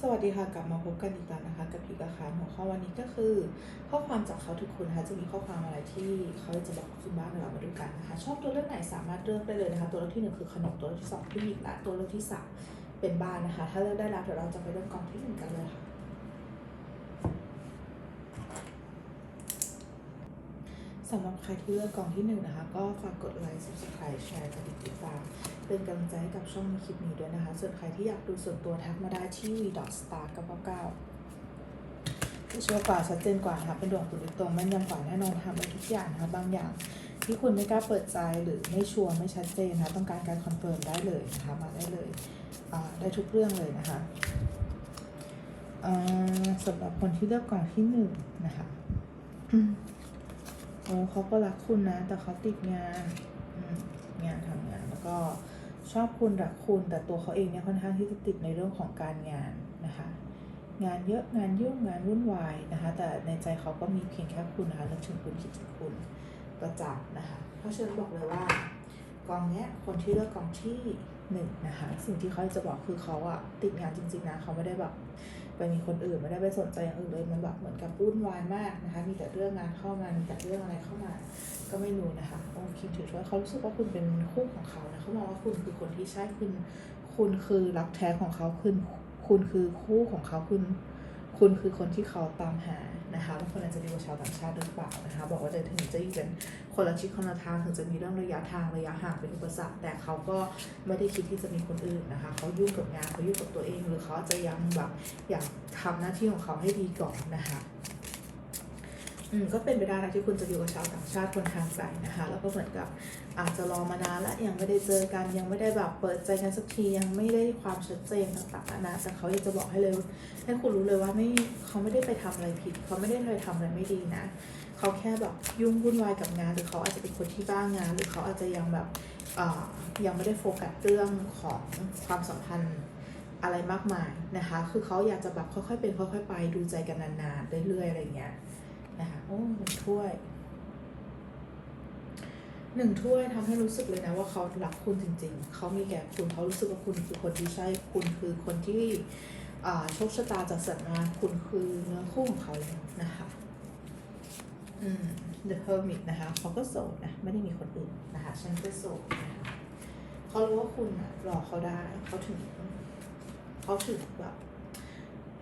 สวัสดีค่ะกลับมาพบกันอีกแล้วนะคะ กับพีกอาคารหัวข้อวันนี้ก็คือ ข้อความจากเขาทุกคนนะคะจะมีข้อความอะไรที่เขาจะบอกคุณบ้างเรามาดูกันนะคะ ชอบตัวเลือกไหนสามารถเลือกได้เลยนะคะ ตัวเลือกที่หนึ่งคือขนมตัวเลือกที่สองผู้หญิงและตัวเลือกที่สามเป็นบ้านนะคะ ถ้าเลือกได้แล้วเดี๋ยวเราจะไปเริ่มกองที่หนึ่งกันเลยค่ะ สำหรับใครที่เลือกกองที่หนึ่งนะคะ ก็ฝากกดไลค์ subscribe แชร์กดติดตามเป็นกำลังใจให้กับช่องในคลิปนี้ด้วยนะคะ ส่วนใครที่อยากดูส่วนตัวทักมาได้ที่ v star 999ผู้เชื่อกว่าชัดเจนกว่านะคะเป็นดวงคุณตรงแม่นยำกว่าแน่นอนทำได้ทุกอย่างนะคะบางอย่างที่คุณไม่กล้าเปิดใจหรือไม่ชัวร์ไม่ชัดเจนนะคะต้องการการคอนเฟิร์มได้เลยนะคะมาได้เลยอ่าได้ทุกเรื่องเลยนะคะอ่าสำหรับคนที่เลือกกล่องที่หนึ่งนะคะ โอ้เขาก็รักคุณนะ แต่เขาติดงานงานทำงานแล้วก็ชอบคุณรักคุณแต่ตัวเขาเองเนี่ยค่อนข้างที่จะติดในเรื่องของการงานนะคะ งานเยอะงานยุ่งงานวุ่นวายนะคะ แต่ในใจเขาก็มีเพียงแค่คุณนะคะนึกถึงคุณคิดถึงคุณประจำนะคะเพราะฉะนั้นบอกเลยว่ากองเนี้ยคนที่เลือกกองที่หนึ่งนะคะ สิ่งที่เขาจะบอกคือเขาอะติดงานจริงๆนะเขาไม่ได้แบบ ไปมีคนอื่นไม่ได้ไปสนใจอย่างอื่นเลยมันแบบเหมือนกับวุ่นวายมากนะคะ มีแต่เรื่องงานเข้ามามีแต่เรื่องอะไรเข้ามา ก็ไม่รู้นะคะโอ้คิดถือว่าเขารู้สึกว่าคุณเป็นคู่ของเขานะเขามองว่าคุณคือคนที่ใช่คุณ คุณคือรักแท้ของเขาคุณคุณคือคู่ของเขาคุณ คุณคือคนที่เขาตามหานะคะบางคนอาจจะดีกว่าชาวต่างชาติหรือเปล่านะคะ บอกว่าจะถึงจะอยู่กันคนละชิดคนละทางถึงจะมีเรื่องระยะทางระยะห่างเป็นอุปสรรค แต่เขาก็ไม่ได้คิดที่จะมีคนอื่นนะคะเขายุ่งกับงานเขายุ่งกับตัวเอง หรือเขาจะยังแบบอยากทำหน้าที่ของเขาให้ดีก่อนนะคะ อืมก็เป็นไปได้นะที่คุณจะอยู่กับชาวต่างชาติคนทางไกลนะคะ แล้วก็เหมือนกับอาจจะรอมานานแล้วยังไม่ได้เจอกันยังไม่ได้แบบเปิดใจกันสักทียังไม่ได้ความชัดเจนต่างๆนานาแต่เขาอยากจะบอกให้เลยให้คุณรู้เลยว่าไม่เขาไม่ได้ไปทำอะไรผิด เขาไม่ได้ไปทำอะไรไม่ดีนะเขาแค่แบบยุ่งวุ่นวายกับงาน หรือเขาอาจจะเป็นคนที่บ้างาน หรือเขาอาจจะยังแบบยังไม่ได้โฟกัสเรื่องของความสัมพันธ์อะไรมากมายนะคะ คือเขาอยากจะแบบค่อยๆเป็นค่อยๆไปดูใจกันนานๆเรื่อยๆอะไรอย่างเงี้ย นะคะโอ้หนึ่งถ้วยหนึ่งถ้วยทำให้รู้สึกเลยนะว่าเขารักคุณจริง ๆ เขามีแก่คุณเขารู้สึกว่าคุณคือคนที่ใช่คุณคือคนที่โชคชะตาจัดสรรมาคุณคือเนื้อคู่ของเขาเลยนะคะอืม The Hermit นะคะเขาก็โสดนะไม่ได้มีคนอื่นนะคะฉันก็โสดนะคะเขารู้ว่าคุณอะรอเขาได้เขาถึงเขาถึงแบบ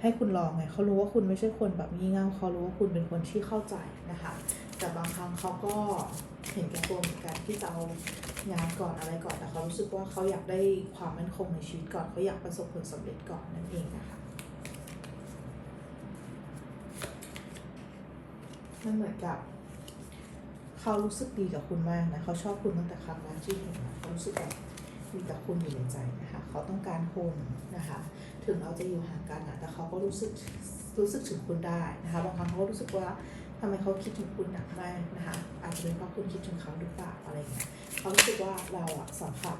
ให้คุณลองไงเขารู้ว่าคุณไม่ใช่คนแบบงี่เง่าเขารู้ว่าคุณเป็นคนที่เข้าใจนะคะ แต่บางครั้งเขาก็เห็นแก่ตัวเหมือนกันที่จะเอางานก่อนอะไรก่อนแต่เขารู้สึกว่าเขาอยากได้ความมั่นคงในชีวิตก่อนเขาอยากประสบผลสำเร็จก่อนนั่นเองนะคะมันเหมือนกับเขารู้สึกดีกับคุณมากนะเขาชอบคุณตั้งแต่ครั้งแรกที่เห็นเขารู้สึกแบบมีแต่คุณอยู่ในใจนะคะ เขาต้องการคุณนะคะ ถึงเราจะอยู่ห่างกันนะแต่เขาก็รู้สึกรู้สึกถึงคุณได้นะคะบางครั้งเขาก็รู้สึกว่าทำไมเขาคิดถึงคุณหนักมากนะคะอาจจะเป็นเพราะคุณคิดถึงเขาหรือเปล่าอะไรเงี้ยเขารู้สึกว่าเราอะสัมผัส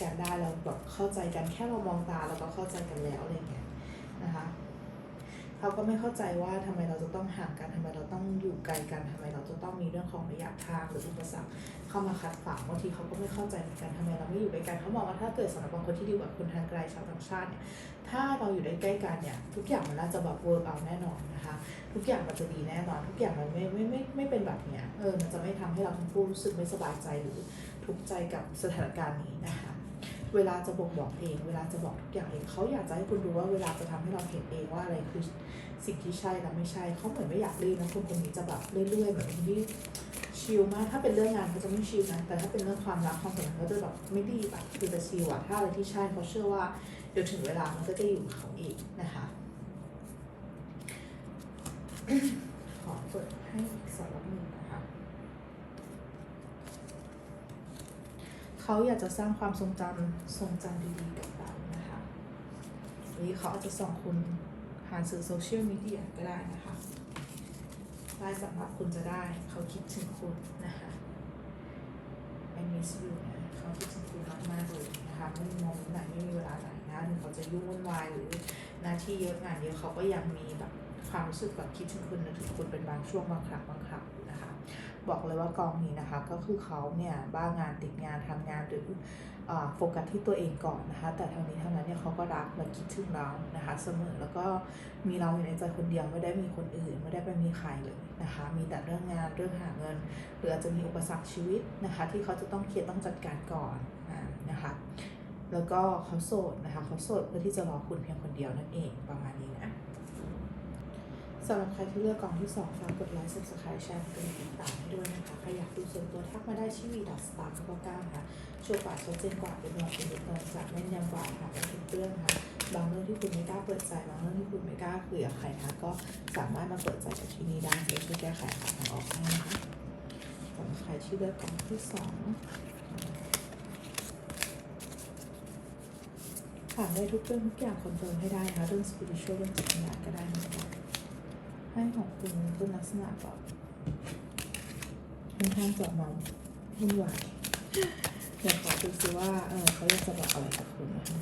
กันได้เราแบบเข้าใจกันแค่เรามองตาเราก็เข้าใจกันแล้วอะไรเงี้ยนะคะ เขาก็ไม่เข้าใจว่าทำไมเราจะต้องห่างกันทำไมเราต้องอยู่ไกลกันทำไมเราจะต้องมีเรื่องของระยะทางหรืออุปสรรคเข้ามาขัดขวางบางทีเขาก็ไม่เข้าใจเหมือนกันทำไมเราไม่อยู่ด้วยกันเขามองว่าถ้าเกิดสำหรับบางคนที่ดีกว่าคนทางไกลชาวต่างชาติเนี่ยถ้าเราอยู่ได้ใกล้กันเนี่ยทุกอย่างมันน่าจะแบบเวิร์กเอาแน่นอนนะคะทุกอย่างมันจะดีแน่นอน ทุกอย่างมันไม่ไม่ไม่ไม่เป็นแบบเนี้ยเออมันจะไม่ทำให้เราทั้งคู่รู้สึกไม่สบายใจหรือทุกข์ใจกับสถานการณ์นี้นะคะ เวลาจะบ่งบอกเอง เวลาจะบอกทุกอย่างเองเขาอยากจะให้คุณรู้ว่าเวลาจะทำให้เราเห็นเองว่าอะไรคือสิ่งที่ใช่และไม่ใช่เขาเหมือนไม่อยากรีบนะคนคนนี้จะแบบเรื่อยๆเหมือนที่ชิลมากถ้าเป็นเรื่องงานเขาจะไม่ชิลนะแต่ถ้าเป็นเรื่องความรักความสัมพันธ์เขาจะแบบไม่รีบอะคือจะชิลอะถ้าอะไรที่ใช่เขาเชื่อว่าเดี๋ยวถึงเวลามันก็จะอยู่กับเขาเองนะคะขอเปิดให้อีกสำหรับหนึ่งนะคะ เขาอยากจะสร้างความทรงจำทรงจำดีๆกับเรานะคะหรือเขาอาจจะส่องคุณผ่านสื่อโซเชียลมีเดียก็ได้นะคะได้สำหรับคุณจะได้ เขาคิดถึงคุณนะคะ I miss you นะเขาคิดถึงคุณมากๆเลยนะคะไม่มีโมเมนต์ไหนไม่มีเวลาไหนนะถึงเขาจะยุ่งวุ่นวายหรือหน้าที่เยอะงานเยอะเขาก็ยังมีแบบความรู้สึกแบบคิดถึงคุณนึกถึงคุณเป็นบางช่วงบางครั้งบาง บอกเลยว่ากองนี้นะคะ ก็คือเขาเนี่ยบ้างานติดงานทำงานหรืออ่าโฟกัสที่ตัวเองก่อนนะคะ แต่ทางนี้ทางนั้นเนี่ยเขาก็รักและคิดถึงเรานะคะเสมอแล้วก็มีเราอยู่ในใจคนเดียวไม่ได้มีคนอื่น ไม่ได้ไปมีใครเลยนะคะ มีแต่เรื่องงานเรื่องหาเงิน หรืออาจจะมีอุปสรรคชีวิตนะคะ ที่เขาจะต้องเคลียร์ต้องจัดการก่อนอ่านะคะ แล้วก็เขาโสดนะคะเขาโสดเพื่อที่จะรอคุณเพียงคนเดียวนั่นเองประมาณนี้ สำหรับใครที่เลือกกองที่สองฝากกดไลค์ subscribe แชร์กดติดตามให้ด้วยนะคะใครอยากดูส่วนตัวทักมาได้ที่วีดัสตาร์ก็ก้าค่ะชัวร์กว่าชัดเจนกว่าเป็นรองเป็นเติมจากแม่นยำกว่าค่ะและทุกเรื่องค่ะบางเรื่องที่คุณไม่กล้าเปิดใจบางเรื่องที่คุณไม่กล้าคุยกับใครนะคะก็สามารถมาเปิดใจกับที่นี่ได้เพื่อช่วยแก้ไขหาทางออกให้นะคะสำหรับใครที่เลือกกองที่สองถามได้ทุกเรื่องทุกอย่างคอนเฟิร์มให้ได้นะคะเรื่อง spiritual เรื่องจิตวิญญาณก็ได้เหมือ นกันให้ของคุณเป็นลักษณะแบบค่อนข้างจะเมาวุ่นวายอยากขอดูซิว่าเออเขาอยากจะบอกอะไรกับคุณนะคะ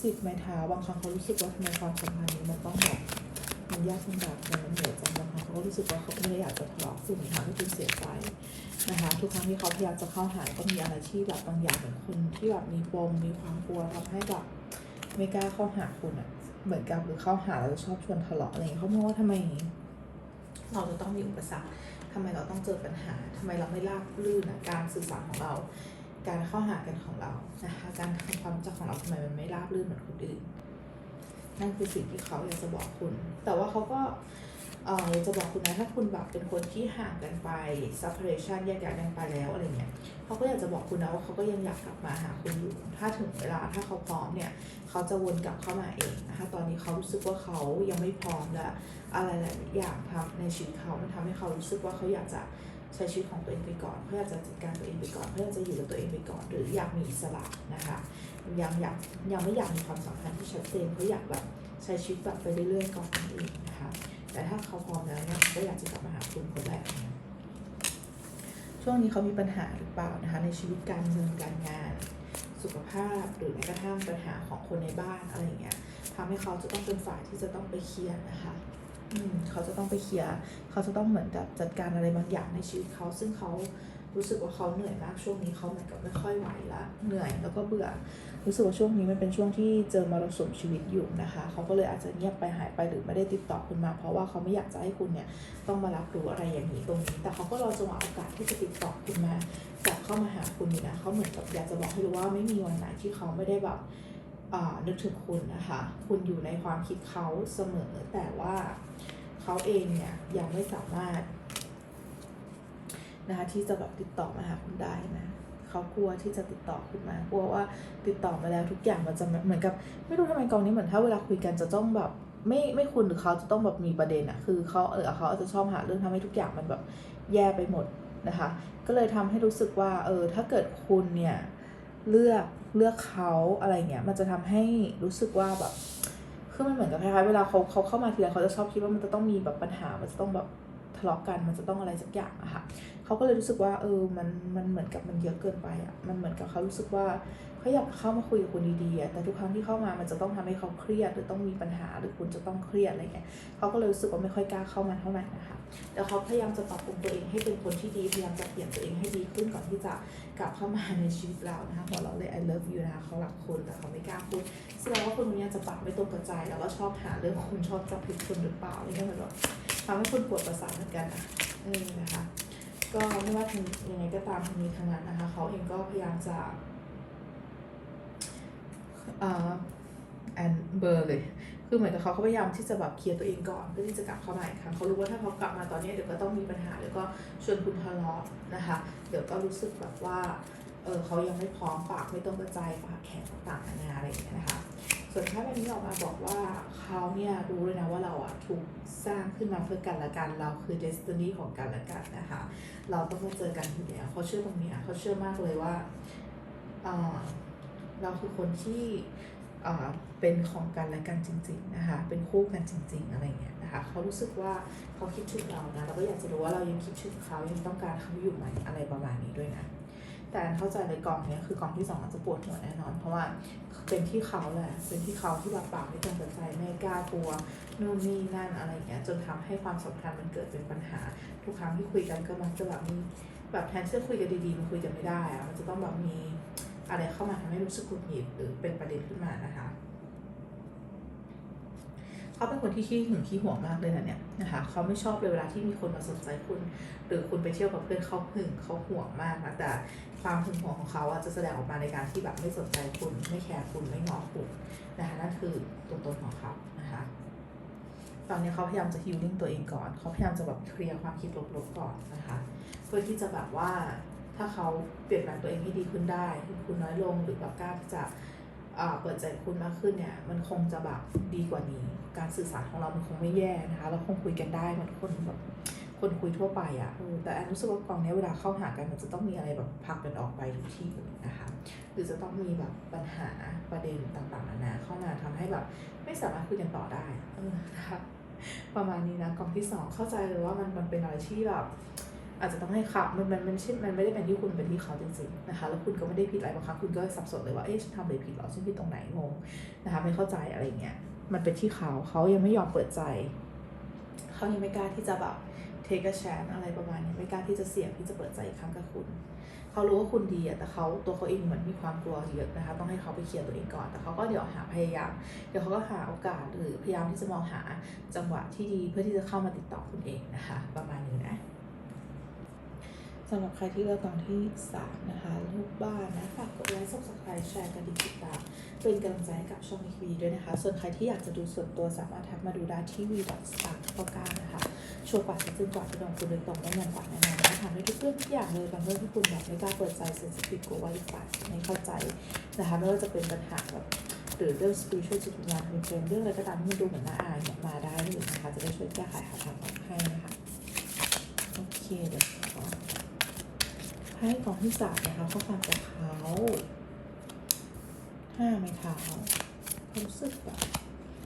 สิบไม้เท้าบางครั้งเขารู้สึกว่าทำไมความสัมพันธ์นี้มันต้องแบบมันยากลำบากมันเหนื่อยจังบางครั้งเขาก็รู้สึกว่าเขาไม่ได้อยากจะทะเลาะคุณทำให้คุณเสียใจนะคะทุกครั้งที่เขาพยายามจะเข้าหาก็มีอะไรที่แบบบางอย่างเหมือนคุณที่แบบมีปมมีความกลัวทำให้แบบ ไม่กล้าเข้าหาคุณอะ่ะเหมือนกับหรือเข้าหาแล้วชอบชวนทะเลาะอะไรอย่างเงี้ยเขามองว่าทำไมเราจะต้องมีอุปสรรคทำไมเราต้องเจอปัญหาทำไมเราไม่ราบลื่นอะการสื่อสารของเรา การเข้าหากันของเรานะคะการทำความรู้จักของเราทำไมมันไม่ราบลื่นเหมือนคนอื่นนั่นคือสิ่งที่เขาอยากจะบอกคุณ แต่ว่าเขาก็ เออจะบอกคุณนะถ้าคุณแบบเป็นคนที่ห่างกันไป separation แยกย้ายกันไปแล้วอะไรเงี้ยเขาก็อยากจะบอกคุณนะว่าเขาก็ยังอยากกลับมาหาคุณอยู่ ถ้าถึงเวลาถ้าเขาพร้อมเนี่ยเขาจะวนกลับเข้ามาเองนะคะตอนนี้เขารู้สึกว่าเขายังไม่พร้อมและอะไรหลายๆอย่างทำในชีวิตเขามันทำให้เขารู้สึกว่าเขาอยากจะใช้ชีวิตของตัวเองไปก่อนเขาอยากจะจัดการตัวเองไปก่อนเขาอยากจะอยู่กับตัวเองไปก่อน หรืออยากมีอิสระนะคะยังอยากยังไม่อยากมีความสัมพันธ์ที่ชัดเจนเขาอยากแบบใช้ชีวิตแบบไปเรื่อยๆก่อนนั่นเอง แต่ถ้าเขาพร้อมแล้วเนี่ยเขาก็อยากจะกลับมาหาคุณคนแรกนะช่วงนี้เขามีปัญหาหรือเปล่านะคะในชีวิตการเงินการงาน สุขภาพหรือแม้กระทั่งปัญหาของคนในบ้านอะไรอย่างเงี้ยทำให้เขาจะต้องเป็นฝ่ายที่จะต้องไปเคลียร์นะคะอืมเขาจะต้องไปเคลียร์เขาจะต้องเหมือนกับจัดการอะไรบางอย่างในชีวิตเขาซึ่งเขารู้สึกว่าเขาเหนื่อยมากช่วงนี้เขาเหมือนกับไม่ค่อยไหวละเหนื่อยแล้วก็เบื่อ รู้สึกว่าช่วงนี้มันเป็นช่วงที่เจอมรสุมชีวิตอยู่นะคะเขาก็เลยอาจจะเงียบไปหายไปหรือไม่ได้ติดต่อคุณมา เพราะว่าเขาไม่อยากจะให้คุณเนี่ยต้องมารับรู้อะไรอย่างนี้ตรงนี้ แต่เขาก็รอจังหวะโอกาสที่จะติดต่อคุณมากลับเข้ามาหาคุณอยู่นะเขาเหมือนกับอยากจะบอกให้รู้ว่าไม่มีวันไหนที่เขาไม่ได้แบบอ่านึกถึงคุณนะคะ คุณอยู่ในความคิดเขาเสมอ แต่ว่าเขาเองเนี่ยยังไม่สามารถนะคะที่จะแบบติดต่อมาหาคุณได้นะ เขากลัวที่จะติดต่อคุณมากลัวว่าติดต่อมาแล้วทุกอย่างมันจะเหมือนกับ ไม่รู้ทำไมกองนี้เหมือนถ้าเวลาคุยกันจะต้องแบบไม่ไม่คุณหรือเขาจะต้องแบบมีประเด็นอะคือเขาเออเขาจะชอบหาเรื่องทำให้ทุกอย่างมันแบบแย่ไปหมดนะคะ ก็เลยทำให้รู้สึกว่าเออถ้าเกิดคุณเนี่ยเลือกเลือกเขาอะไรเงี้ยมันจะทำให้รู้สึกว่าแบบคือมันเหมือนกับคล้ายๆเวลาเขาเขาเข้ามาทีไรเขาจะชอบคิดว่ามันจะต้องมีแบบปัญหา มันจะต้องแบบทะเลาะกัน มันจะต้องอะไรสักอย่างอะค่ะ เขาก็เลยรู้สึกว่าเออมันมันเหมือนกับมันเยอะเกินไปอะมันเหมือนกับเขารู้สึกว่าเขาอยากเข้ามาคุยกับคุณดีๆอะแต่ทุกครั้งที่เข้ามามันจะต้องทำให้เขาเครียดหรือต้องมีปัญหาหรือคุณจะต้องเครียดอะไรเงี้ยเขาก็เลยรู้สึกว่าไม่ค่อยกล้าเข้ามาเท่าไหร่นะคะแต่เขาพยายามจะปรับปรุงตัวเองให้เป็นคนที่ดีพยายามจะเปลี่ยนตัวเองให้ดีขึ้นก่อนที่จะกลับเข้ามาในชีวิตเรานะคะพอเราเลย I love you นะคะเขารักคุณแต่เขาไม่กล้าพูดแสดงว่าคนนี้จะปรับไม่ตรงกับใจแล้วก็ชอบหาเรื่องคุณชอบจับผิดคุณหรือเปล่าอะไรเงี้ยมันแบบทำให้คุณปวดประสาทเหมือนกันนะเออนะคะ ก็ไม่ว่าทางยังไงก็ตามทางนี้ทางนั้นนะคะเขาเองก็พยายามจะเอ่าแอนเบอร์เลย คือเหมือนกับเขาก็พยายามที่จะแบบเคลียร์ตัวเองก่อนเพื่อที่จะกลับเข้ามาอีกครั้งเขารู้ว่าถ้าเขากลับมาตอนนี้เดี๋ยวก็ต้องมีปัญหาเดี๋ยวก็ชวนคุณทะเลาะนะคะ เดี๋ยวก็รู้สึกแบบว่าเออเขายังไม่พร้อมปากไม่ต้องกระจายปากแข็งต่างๆนานาอะไรอย่างเงี้ยนะคะ ส่วนถ้าแบบนี้ออกมาบอกว่าเขาเนี่ยรู้เลยนะว่าเราอะถูกสร้างขึ้นมาเพื่อกันและกันเราคือเดสตินีของกันและกันนะคะ เราต้องมาเจอกันอยู่แล้วเขาเชื่อตรงเนี้ยเขาเชื่อมากเลยว่าเราคือคนที่เอ่อเป็นของกันและกันจริง ๆนะคะ เป็นคู่กันจริง ๆ อะไรเงี้ยนะคะ เขารู้สึกว่าเขาคิดถึงเรานะ เราก็อยากจะรู้ว่าเรายังคิดถึงเขายังต้องการเขาอยู่ไหมอะไรประมาณนี้ด้วยนะ แต่เข้าใจเลยกองเนี้ยคือกองที่สองอาจจะปวดหัวแน่นอน เพราะว่าเป็นที่เขาแหละ เป็นที่เขาที่แบบปากไม่ตรงใจไม่กล้ากลัวนู่นนี่นั่นอะไรอย่างเงี้ยจนทำให้ความสัมพันธ์มันเกิดเป็นปัญหา ทุกครั้งที่คุยกันก็มักจะแบบมีแบบแทนที่จะคุยกันดีๆมันคุยกันไม่ได้อะมันจะต้องแบบมีอะไรเข้ามาทำให้รู้สึกหงุดหงิดหรือเป็นประเด็นขึ้นมานะคะ เขาเป็นคนที่ขี้หึงขี้ห่วงมากเลยนะเนี่ยนะคะเขาไม่ชอบเลยเวลาที่มีคนมาสนใจคุณ หรือคุณไปเที่ยวกับเพื่อนเขาหึงเขาห่วงมากนะแต่ความหึงหวงของเขาอะจะแสดงออกมาในการที่แบบไม่สนใจคุณไม่แคร์คุณไม่งอคุณนะคะนั่นคือตัวตนของเขานะคะตอนนี้เขาพยายามจะฮิลลิ่งตัวเองก่อน เขาพยายามจะแบบเคลียร์ความคิดลบๆก่อนนะคะเพื่อที่จะแบบว่าถ้าเขาเปลี่ยนแปลงตัวเองให้ดีขึ้นได้คุณน้อยลงหรือแบบกล้าที่จะเปิดใจคุณมากขึ้นเนี่ยมันคงจะแบบดีกว่านี้ การสื่อสารของเรามันคงไม่แย่นะคะ เราคงคุยกันได้เหมือนคนแบบคนคุยทั่วไปอะ่ะแต่แอนรู้สึกว่ากองนี้เวลาเข้าหากันมันจะต้องมีอะไรแบบผลักกันออกไปทุกที่นะคะหรือจะต้องมีแบบปัญหาประเด็นต่างๆนานาเข้ามาทำให้แบบไม่สามารถคุยกันต่อได้เออนะคะประมาณนี้นะกองที่สองเข้าใจเลยว่ามันมันเป็นอะไรที่แบบอาจจะต้องให้ขับมันมันมันไม่มันไม่ได้เป็นที่คุณเป็นที่เขาจริงๆนะคะแล้วคุณก็ไม่ได้ผิดอะไรบางครั้งคุณก็สับสนเลยว่าเอ๊ะฉันทำอะไรผิดหรอฉันผิดตรงไหนงงนะคะไม่เข้าใจอะไรเงี้ย มันเป็นที่เขาเขายังไม่ยอมเปิดใจ เขายังไม่กล้าที่จะแบบเทคแชนอะไรประมาณนี้ไม่กล้าที่จะเสี่ยงที่จะเปิดใจอีกครั้งกับคุณ เขารู้ว่าคุณดีอะแต่เขาตัวเขาเองเหมือนมีความกลัวเยอะนะคะ ต้องให้เขาไปเคลียร์ตัวเองก่อน แต่เขาก็เดี๋ยวหาพยายาม เดี๋ยวเขาก็หาโอกาสหรือพยายามที่จะมองหาจังหวะที่ดีเพื่อที่จะเข้ามาติดต่อคุณเองนะคะ ประมาณนี้นะ สำหรับใครที่เลือกตอนที่ 3 นะคะลูกบ้านนะฝากกดไลค์ subscribe แชร์กันดีติดตามเป็นกำลังใจให้กับช่องนี้วีด้วยนะคะ ส่วนใครที่อยากจะดูส่วนตัวสามารถทักมาดูได้ที่วีดอทสตาร์เก้าก้านะคะโชว์กว่าจะจึงกว่าจะลงคุณโดยตรงได้เงินกว่าแน่นอนนะคะทำได้ทุกเรื่องทุกอย่างเลยบางเรื่องที่คุณแบบไม่กล้าเปิดใจเซนซิทีฟกลัวว่าอีกฝ่ายไม่เข้าใจนะคะไม่ว่าจะเป็นปัญหาแบบหรือเรื่อง spiritual จิตวิญญาณเป็นเกมเรื่องอะไรก็ตามที่มันดูเหมือนน่าอายเนี่ยมาได้เลยนะคะจะได้ช่วยแก้ไขหาทางออกให้นะคะโอเคเดี๋ยว ให้กองที่สามนะคะข้อความจากเขาห้าไม้เท้าเขารู้สึกแบบ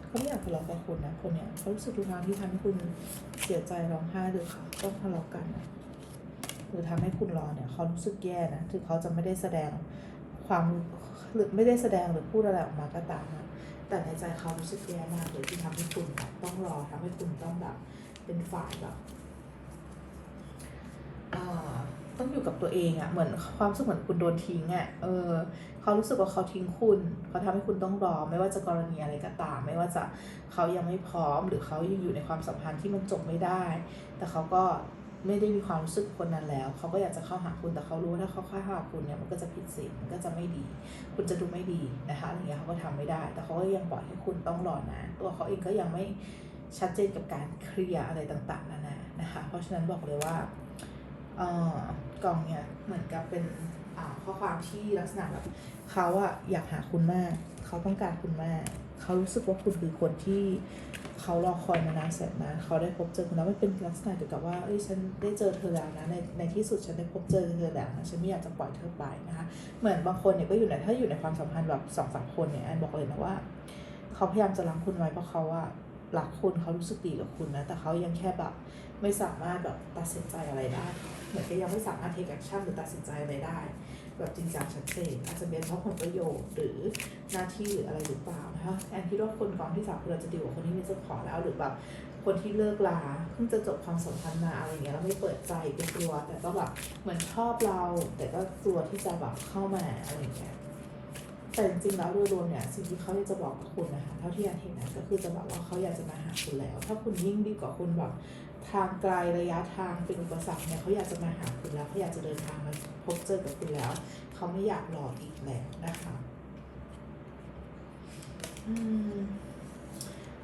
เขาไม่อยากทะเลาะกับคุณนะคนเนี้ยเขารู้สึกทุกครั้งที่ทำให้คุณเสียใจร้องไห้หรือเขาต้องทะเลาะกันนะหรือทำให้คุณรอเนี่ยเขารู้สึกแย่นะถึงเขาจะไม่ได้แสดงความหรือไม่ได้แสดงหรือพูดอะไรออกมาก็ตามนะแต่ในใจเขารู้สึกแย่มากเลยที่ทำให้คุณแบบต้องรอทำให้คุณต้องแบบเป็นฝ่ายแบบอ่า ต้องอยู่กับตัวเองอะเหมือนความรู้สึกเหมือนคุณโดนทิ้งอะเออเขารู้สึกว่าเขาทิ้งคุณเขาทำให้คุณต้องรอไม่ว่าจะกรณีอะไรก็ตาม ไม่ว่าจะเขายังไม่พร้อม หรือเขายังอยู่ในความสัมพันธ์ที่มันจบไม่ได้ แต่เขาก็ไม่ได้มีความรู้สึกคนนั้นแล้ว เขาก็อยากจะเข้าหาคุณแต่เขารู้ว่าถ้าเขาเข้าหาคุณเนี่ยมันก็จะผิดศีลมันก็จะไม่ดี คุณจะดูไม่ดีนะคะอะไรเงี้ยเขาก็ทำไม่ได้ แต่เขาก็ยังปล่อยให้คุณต้องรอนะตัวเขาเองก็ยังไม่ชัดเจนกับการเคลียร์อะไรต่างๆนานานะคะ เพราะฉะนั้นบอกเลยว่า กล่องเนี่ยเหมือนกับเป็นข้อความที่ลักษณะแบบเขาอะอยากหาคุณมาก เขาต้องการคุณมาก เขารู้สึกว่าคุณคือคนที่เขารอคอยมานานแสนนานเขาได้พบเจอคุณแล้วมันเป็นลักษณะเกี่ยวกับว่าเอ้ยฉันได้เจอเธอแล้วนะในในที่สุดฉันได้พบเจอเธอแล้วนะฉันไม่อยากจะปล่อยเธอไปนะคะเหมือนบางคนเนี่ยก็อยู่ในถ้าอยู่ในความสัมพันธ์แบบสองสามคนเนี่ยแอนบอกเลยนะว่า เขาพยายามจะรักคุณไว้เพราะเขาอะรักคุณเขารู้สึกดีกับคุณนะแต่เขายังแค่แบบ ไม่สามารถแบบตัดสินใจอะไรได้ เหมือนก็ยังไม่สามารถเทคแอคชั่นหรือตัดสินใจอะไรได้ แบบจริงจังชัดเจนอาจจะเป็นเพราะผลประโยชน์หรือหน้าที่หรืออะไรหรือเปล่านะคะแอนคิดว่าคนกองที่สามคือเราจะดีกว่าคนที่มีเจ้าของแล้วหรือแบบคนที่เลิกลาเพิ่งจะจบความสัมพันธ์มาอะไรเงี้ยแล้วไม่เปิดใจเป็นกลัว แต่ก็แบบเหมือนชอบเรา แต่ก็กลัวที่จะแบบเข้ามาอะไรเงี้ยแต่จริงๆแล้วโดยรวมเนี่ยสิ่งที่เขาอยากจะบอกกับคุณนะคะเท่าที่แอนเห็นนะก็คือจะบอกว่าเขาอยากจะมาหาคุณแล้ว ถ้าคุณยิ่งดีกว่าคุณแบบ ทางไกลระยะทางเป็นอุปสรรคเนี่ยเขาอยากจะมาหาคุณแล้วเขาอยากจะเดินทางมาพบเจอกับคุณแล้ว เขาไม่อยากรออีกแล้วนะคะ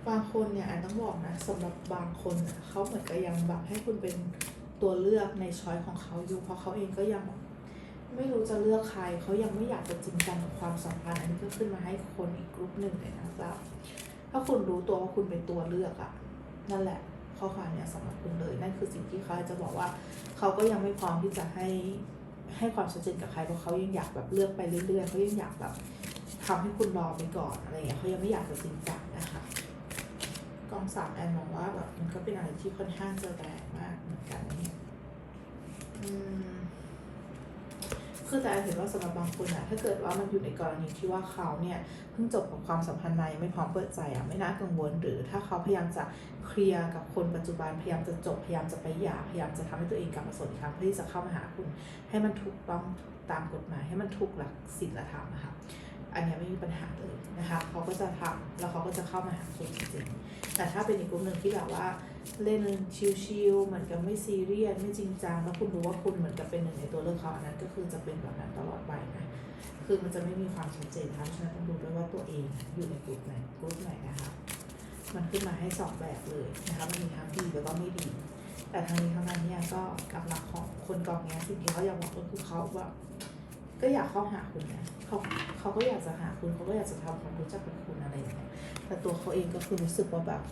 บางคนเนี่ยอันต้องบอกนะสำหรับบางคนน่ะเขาเหมือนกับยังแบบให้คุณเป็นตัวเลือกในช้อยของเขาอยู่เพราะเขาเองก็ยังไม่รู้จะเลือกใครเขายังไม่อยากจะจริงจังกับความสัมพันธ์อันนี้ก็ขึ้นมาให้คนอีกกลุ่มหนึ่งเลยนะครับถ้าคุณรู้ตัวว่าคุณเป็นตัวเลือกอะนั่นแหละ ข้อความเนี่ยสำหรับคุณเลยนั่นคือสิ่งที่เขาจะบอกว่าเขาก็ยังไม่พร้อมที่จะให้ให้ความชัดเจนกับใครเพราะเขายังอยากแบบเลือกไปเรื่อยๆเขายังอยากแบบทำให้คุณรอไปก่อนอะไรอย่างเงี้ยเขายังไม่อยากจะจริงจังนะคะกองสามแอนมองว่าแบบมันก็เป็นอะไรที่ค่อนข้างจะแรงมากเหมือนกันเนี่ยอืม คือแต่เห็นว่าสำหรับบางคนอะถ้าเกิดว่ามันอยู่ในกรณีที่ว่าเขาเนี่ยเพิ่งจบกับความสัมพันธ์มายังไม่พร้อมเปิดใจอะไม่น่ากังวล หรือถ้าเขาพยายามจะเคลียร์กับคนปัจจุบันพยายามจะจบพยายามจะไปหย่าพยายามจะทำให้ตัวเองกลับมาสดอีกครั้งเพื่อที่จะเข้ามาหาคุณ ให้มันถูกต้องตามกฎหมายให้มันถูกหลักศีลธรรมอะคะอันนี้ไม่มีปัญหาเลยนะคะเขาก็จะทำแล้วเขาก็จะเข้ามาหาคุณจริงๆ แต่ถ้าเป็นอีกกลุ่มหนึ่งที่แบบว่าเล่นชิลๆเหมือนกับไม่ซีเรียสไม่จริงจังแล้วคุณรู้ว่าคุณเหมือนกับเป็นหนึ่งในตัวเลือกเขาอันนั้นก็คือจะเป็นแบบนั้นตลอดไปนะคือมันจะไม่มีความชัดเจนนะคะเพราะฉะนั้นต้องดูด้วยว่าตัวเองอยู่ในกลุ่มไหนกลุ่มไหนนะคะมันขึ้นมาให้สองแบบเลยนะคะมันมีทั้งดีแล้วก็ไม่ดี แต่ทางนี้ทางนั้นเนี่ยก็กับหลักของคนกองเนี้ยสิ่งที่เขาอยากบอกก็คือเขาแบบ ก็อยากเข้าหาคุณนะเขาเขาก็อยากจะหาคุณเขาก็อยากจะทำความรู้จักกับคุณอะไรอย่างเงี้ยแต่ตัวเขาเองก็คือรู้สึกว่าแบบ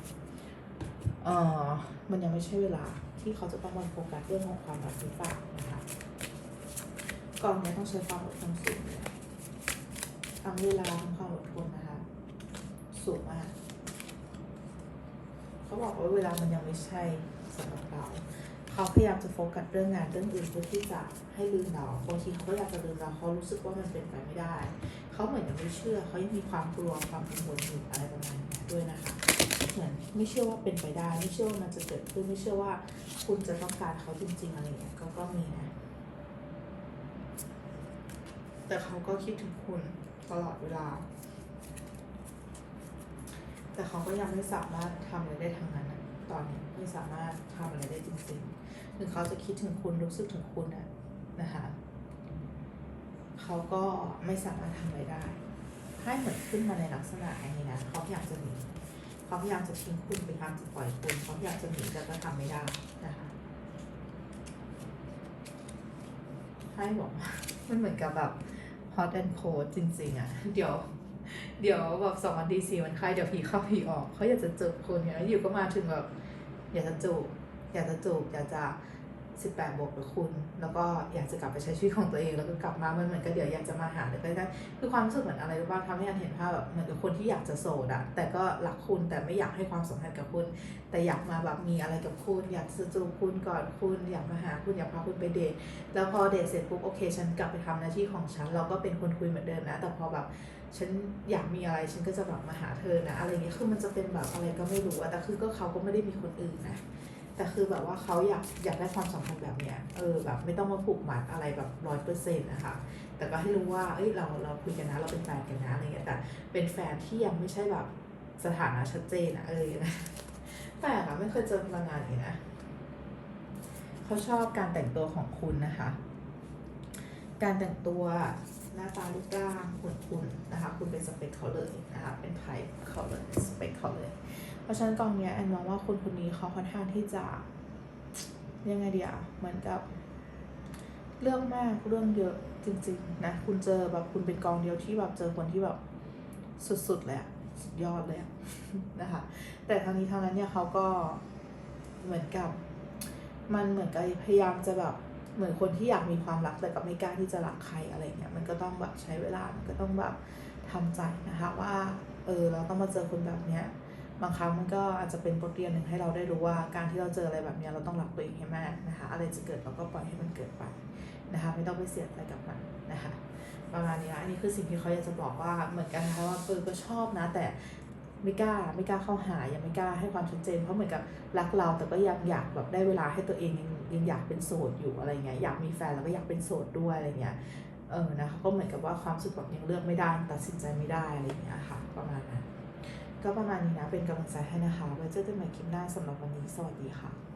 เออมันยังไม่ใช่เวลาที่เขาจะต้องมาโฟกัสเรื่องของความรักหรือเปล่านะคะกองเนี้ยต้องใช้ความอดทนสูงเลยทั้งเวลาทั้งความอดทนนะคะสูงมากเขาบอกว่าเวลามันยังไม่ใช่สำหรับเรา เขาพยายามจะโฟกัสเรื่องงานเรื่องอื่นเพื่อที่จะให้ลืมเราบางทีเขาอยากจะลืมเราเขารู้สึกว่ามันเป็นไปไม่ได้ เขาเหมือนยังไม่เชื่อเขายังมีความกลัวความกังวลอยู่อะไรประมาณนี้ด้วยนะคะเหมือนไม่เชื่อว่าเป็นไปได้ ไม่เชื่อว่ามันจะเกิดขึ้นไม่เชื่อว่าคุณจะต้องการเขาจริง ๆ อะไรอย่างเงี้ยก็ก็มีนะแต่เขาก็คิดถึงคุณตลอดเวลา แต่เขาก็ยังไม่สามารถทำอะไรได้ทั้งนั้นตอนนี้ไม่สามารถทำอะไรได้จริงๆ ถึงเขาจะคิดถึงคุณรู้สึกถึงคุณอะนะคะเขาก็ไม่สามารถทำอะไรได้ให้เหมือนขึ้นมาในลักษณะอย่างนี้นะเขาพยายามจะหนีเขาพยายามจะทิ้งคุณพยายามจะปล่อยคุณเขาพยายามจะหนีแต่ก็ทำไม่ได้นะคะให้บอกว่ามันเหมือนกับแบบ hot and cold จริงๆอะเดี๋ยว เดี๋ยวแบบสองวันดีสี่วันใครเดี๋ยวผีเข้าผีออกเขาอยากจะจูบคุณเนี่ยแล้วอยู่ก็มาถึงแบบอยากจะจูบอยากจะจูบอยากจะ สิบแปดบวกกับคุณ แล้วก็อยากจะกลับไปใช้ชีวิตของตัวเอง แล้วก็กลับมามันเหมือนกับเดี๋ยวอยากจะมาหาหรือไปได้คือความรู้สึกเหมือนอะไรรู้ป่ะทำให้อันเห็นภาพแบบเหมือนกับคนที่อยากจะโสดอะแต่ก็รักคุณแต่ไม่อยากให้ความสัมพันธ์กับคุณ แต่อยากมาแบบมีอะไรกับคุณ อยากจะจูบคุณก่อนคุณ อยากมาหาคุณอยากพาคุณไปเดทแล้วพอเดทเสร็จปุ๊บโอเค ฉันกลับไปทำหน้าที่ของฉันเราก็เป็นคนคุยเหมือนเดิมนะ แต่พอแบบฉันอยากมีอะไรฉันก็จะแบบมาหาเธอนะ อะไรเงี้ยคือมันจะเป็นแบบอะไรก็ไม่รู้อะแต่คือก็เขาก็ไม่ได้มีคนอื่นนะ แต่คือแบบว่าเขาอยากอยากได้ความสัมพันธ์แบบเนี้ยเออแบบไม่ต้องมาผูกมัดอะไรแบบร้อยเปอร์เซ็นต์นะคะ แต่ก็ให้รู้ว่าเอ้ยเราเราคุยกันนะเราเป็นแฟนกันนะอะไรเงี้ยแต่เป็นแฟนที่ยังไม่ใช่แบบสถานะชัดเจนอะเออนะแปลกอะไม่เคยเจอพลังงานอย่างนี้นะเขาชอบการแต่งตัวของคุณนะคะ การแต่งตัวหน้าตารูปร่างหุ่นคุณนะคะ คุณเป็นสเปคเขาเลยนะคะเป็นไทป์เขาเลยสเปคเขาเลย ราะฉะนั้นกองเนี้ยแอนมองว่าคนคนนี้เขาค่อนข้างที่จะยังไงเดียวเหมือนกับ เรื่องมากเรื่องเยอะจริง ๆ นะ คุณเจอแบบคุณเป็นกองเดียวที่แบบเจอคนที่แบบสุดๆเลยอะสุดยอดเลยอะนะคะ แต่ทางนี้ทางนั้นเนี่ยเขาก็เหมือนกับ มันเหมือนกับพยายามจะแบบเหมือนคนที่อยากมีความรักแต่กับไม่กล้าที่จะรักใครอะไรเงี้ยมันก็ต้องแบบใช้เวลามันก็ต้องแบบทำใจนะคะว่า เออเราต้องมาเจอคนแบบเนี้ย บางครั้งมันก็อาจจะเป็นบทเรียนหนึ่งให้เราได้รู้ว่าการที่เราเจออะไรแบบนี้เราต้องรักตัวเองให้มากนะคะ อะไรจะเกิดเราก็ปล่อยให้มันเกิดไปนะคะ ไม่ต้องไปเสียใจกับมันนะคะประมาณนี้นะอันนี้คือสิ่งที่เขาอยากจะบอกว่าเหมือนกันนะคะว่าเออก็ชอบนะ แต่ไม่กล้าไม่กล้าเข้าหายังไม่กล้าให้ความชัดเจนเพราะเหมือนกับรักเราแต่ก็ยังอยากแบบได้เวลาให้ตัวเองยังยังอยากเป็นโสดอยู่อะไรเงี้ยอยากมีแฟนแล้วก็อยากเป็นโสดด้วยอะไรเงี้ยเออนะเขาก็เหมือนกับว่าความสึกแบบยังเลือกไม่ได้ตัดสินใจไม่ได้อะไรเงี้ยค่ะประมาณนั้น ก็ประมาณนี้นะเป็นกำลังใจให้นะคะไว้เจอกันใหม่คลิปหน้าสำหรับวันนี้สวัสดีค่ะ